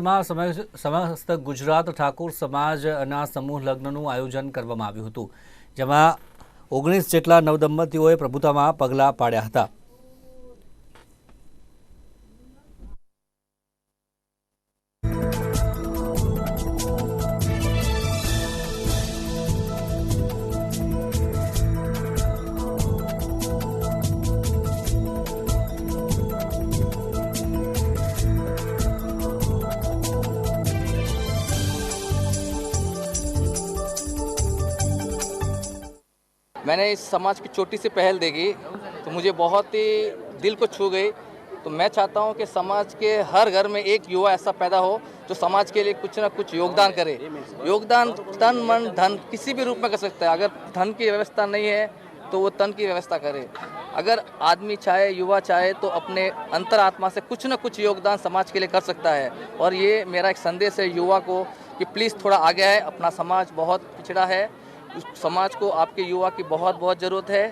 માં સમસ્ત ગુજરાત ઠાકોર સમાજના સમૂહ લગ્નનું આયોજન કરવામાં આવ્યું હતું, જેમાં ઓગણીસ જેટલા નવદંપતીઓએ પ્રભુતામાં પગલાં પાડ્યા હતા. मैंने इस समाज की छोटी सी पहल देखी तो मुझे बहुत ही दिल को छू गई। तो मैं चाहता हूँ कि समाज के हर घर में एक युवा ऐसा पैदा हो, जो समाज के लिए कुछ ना कुछ योगदान करे। योगदान तन, मन, धन किसी भी रूप में कर सकता है। अगर धन की व्यवस्था नहीं है तो वो तन की व्यवस्था करे। अगर आदमी चाहे, युवा चाहे तो अपने अंतरात्मा से कुछ ना कुछ योगदान समाज के लिए कर सकता है। और ये मेरा एक संदेश है युवा को कि प्लीज़ थोड़ा आगे आए। अपना समाज बहुत पिछड़ा है। समाज को आपके युवा की बहुत बहुत ज़रूरत है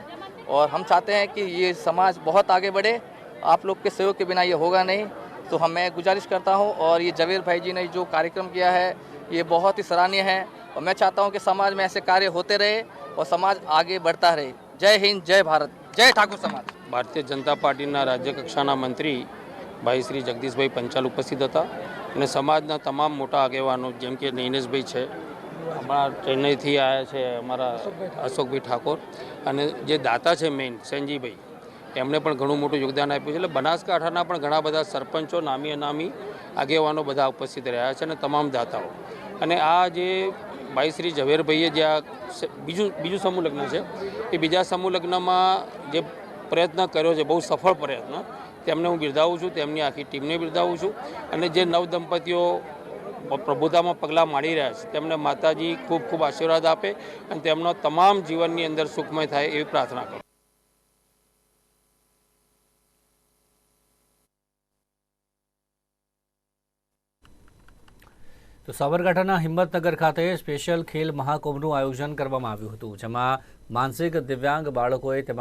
और हम चाहते हैं कि ये समाज बहुत आगे बढ़े आप लोग के सहयोग के बिना ये होगा नहीं तो हम मैं गुजारिश करता हूँ और ये जवेर भाई जी ने जो कार्यक्रम किया है ये बहुत ही सराहनीय है और मैं चाहता हूँ कि समाज में ऐसे कार्य होते रहे और समाज आगे बढ़ता रहे जय हिंद जय भारत जय ठाकुर समाज ભારતીય જનતા પાર્ટીના રાજ્ય કક્ષાના મંત્રી ભાઈ શ્રી જગદીશભાઈ પંચાલ ઉપસ્થિત હતા અને સમાજના તમામ મોટા આગેવાનો જેમ કે નૈનેશભાઈ છે અમારા ચેન્નઈથી આવ્યા છે અમારા અશોકભાઈ ઠાકોર. અને જે દાતા છે મેઇન સેનજીભાઈ, એમણે પણ ઘણું મોટું યોગદાન આપ્યું છે. એટલે બનાસકાંઠાના પણ ઘણા બધા સરપંચો, નામી અનામી આગેવાનો બધા ઉપસ્થિત રહ્યા છે અને તમામ દાતાઓ. અને આ જે ભાઈ શ્રી ઝવેરભાઈએ જે આ બીજું બીજું સમૂહ લગ્ન છે, એ બીજા સમૂહ લગ્નમાં જે પ્રયત્ન કર્યો છે, બહુ સફળ પ્રયત્ન, તેમને હું બિરદાવું છું, તેમની આખી ટીમને બિરદાવું છું. અને જે નવ દંપતીઓ પ્રભુતામાં પગલાં માંડી રહ્યા છે. તેમને માતાજી ખૂબ ખૂબ આશીર્વાદ આપે અને તેમનો તમામ જીવનની અંદર સુખમય થાય એવી પ્રાર્થના કરું. તો સાબરકાંઠાના હિંમતનગર ખાતે સ્પેશિયલ ખેલ મહાકુંભનું આયોજન કરવામાં આવ્યું હતું, જેમાં માનસિક દિવ્યાંગ બાળકોએ તેમાં